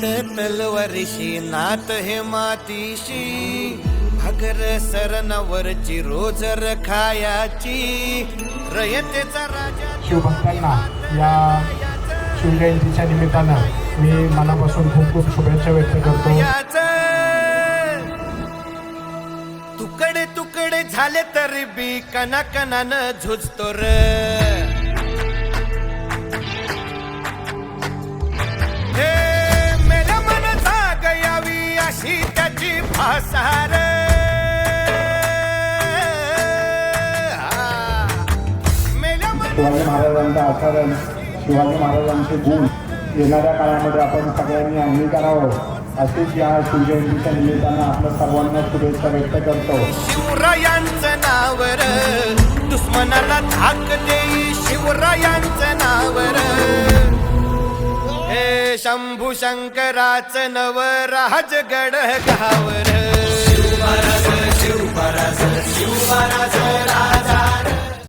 नेत तलवारीशी नात हे मातीशी. भागर सरणावरची रोजर खायाची रयतेचा राजा शिवभक्तांना या शिवजयंतीच्या निमित्तानं मी मनापासून खूप खूप शुभेच्छा व्यक्त करतो. याच तुकडे तुकडे झाले तरी बी कना कनानं झुजतो र. मन शिवाजी महाराजांचा आचरण शिवाजी महाराजांचे गुण. येणाऱ्या काळामध्ये आपण सगळ्यांनी अंगीकारावं अशीच या शिवजयंतीच्या निमित्तानं आपल्या सर्वांना शुभेच्छा व्यक्त करतो. शिवरायांचं नावर दुश्मनाला धाक देई शिवरायांचं नावर शंभू शंकराच नव राजगड घावर